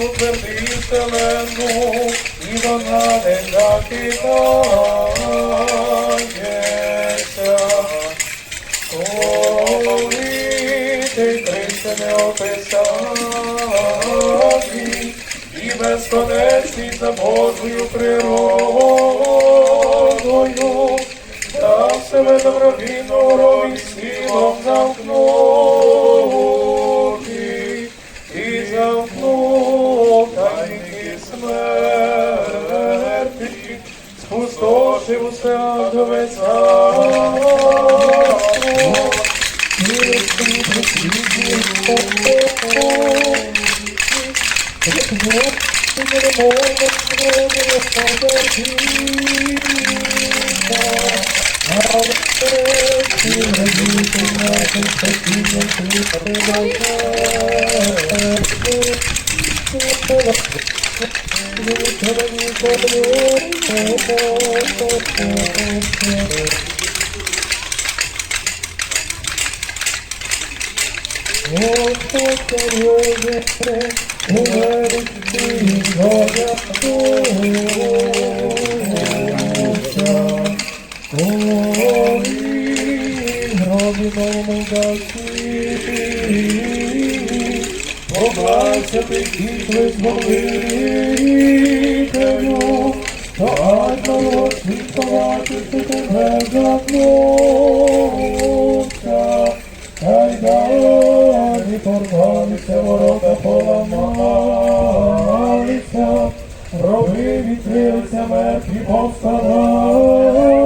утвердив і вона не захитається. Коли ти Христе не описаний, і за Божою природою, себе добровільно рові силом замкнути, і замкнув тайники смерті, спустошив усе адове царство. Oh ти кітли змолителю, то одного світувати ти тебе замкнувся. Та й далі порвалися ворота, поламалися, рови відкрилися, мертві повставали.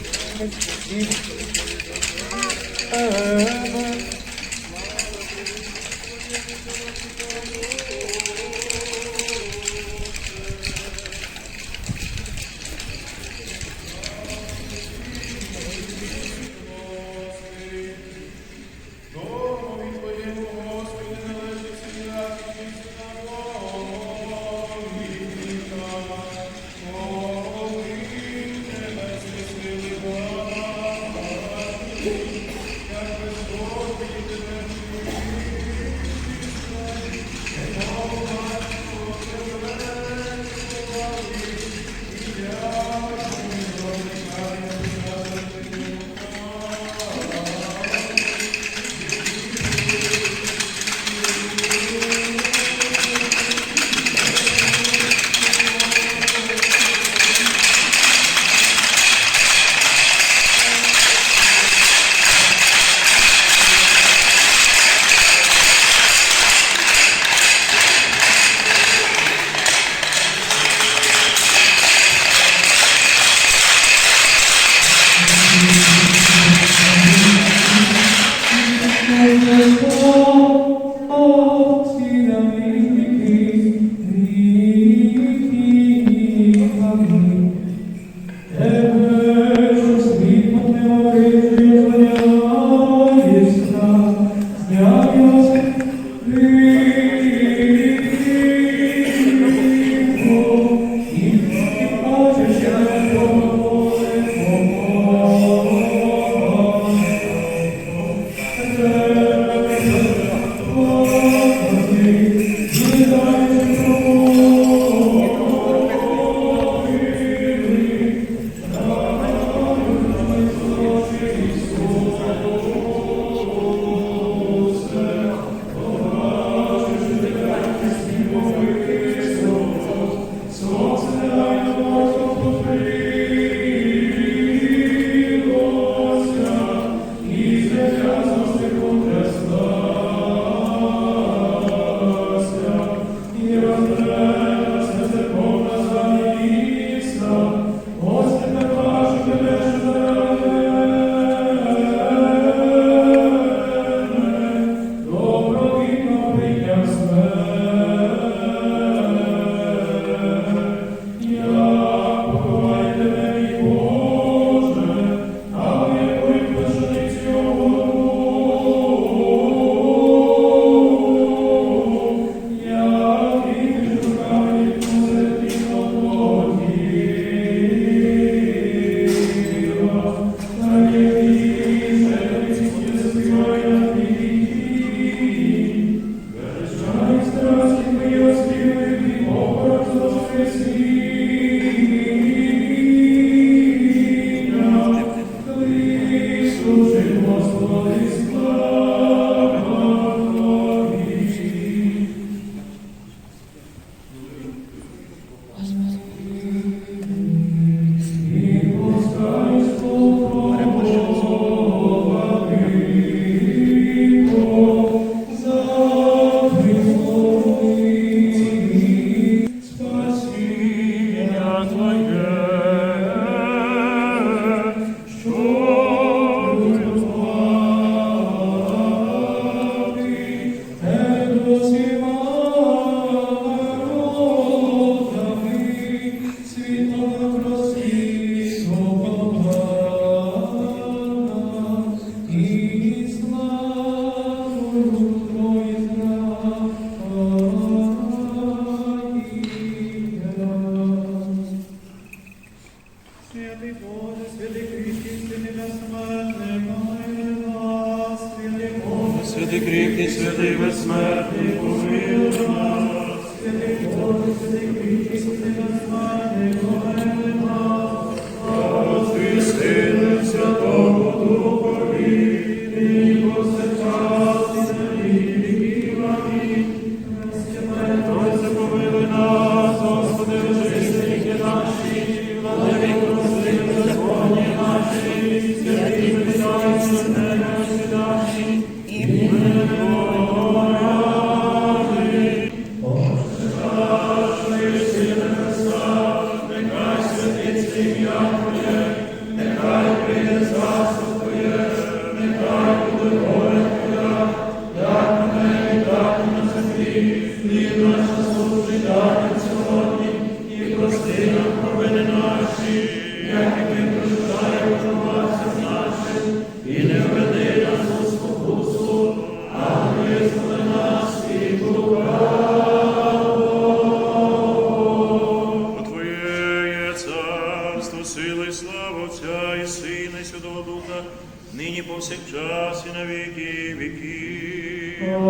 Oh, oh, servirão повсякчас і на віки віків.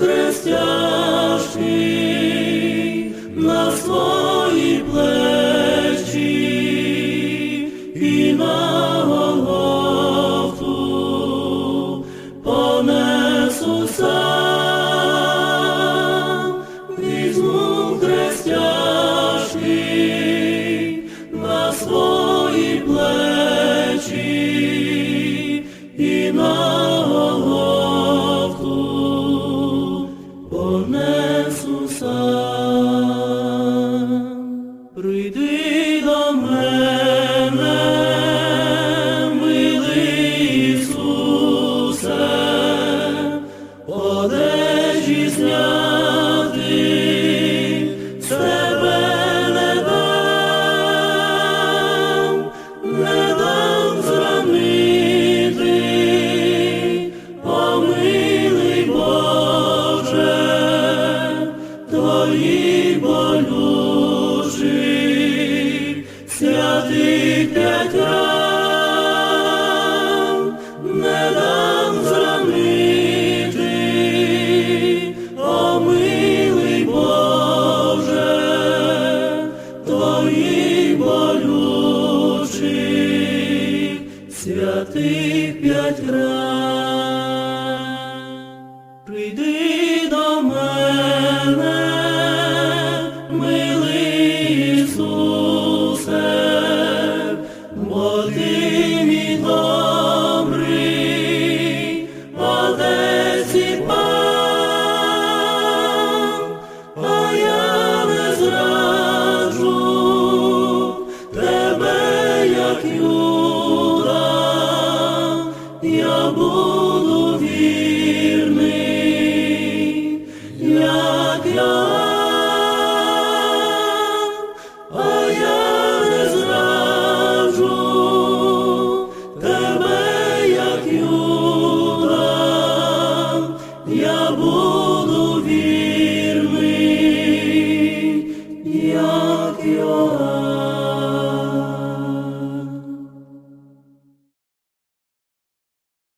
Візьму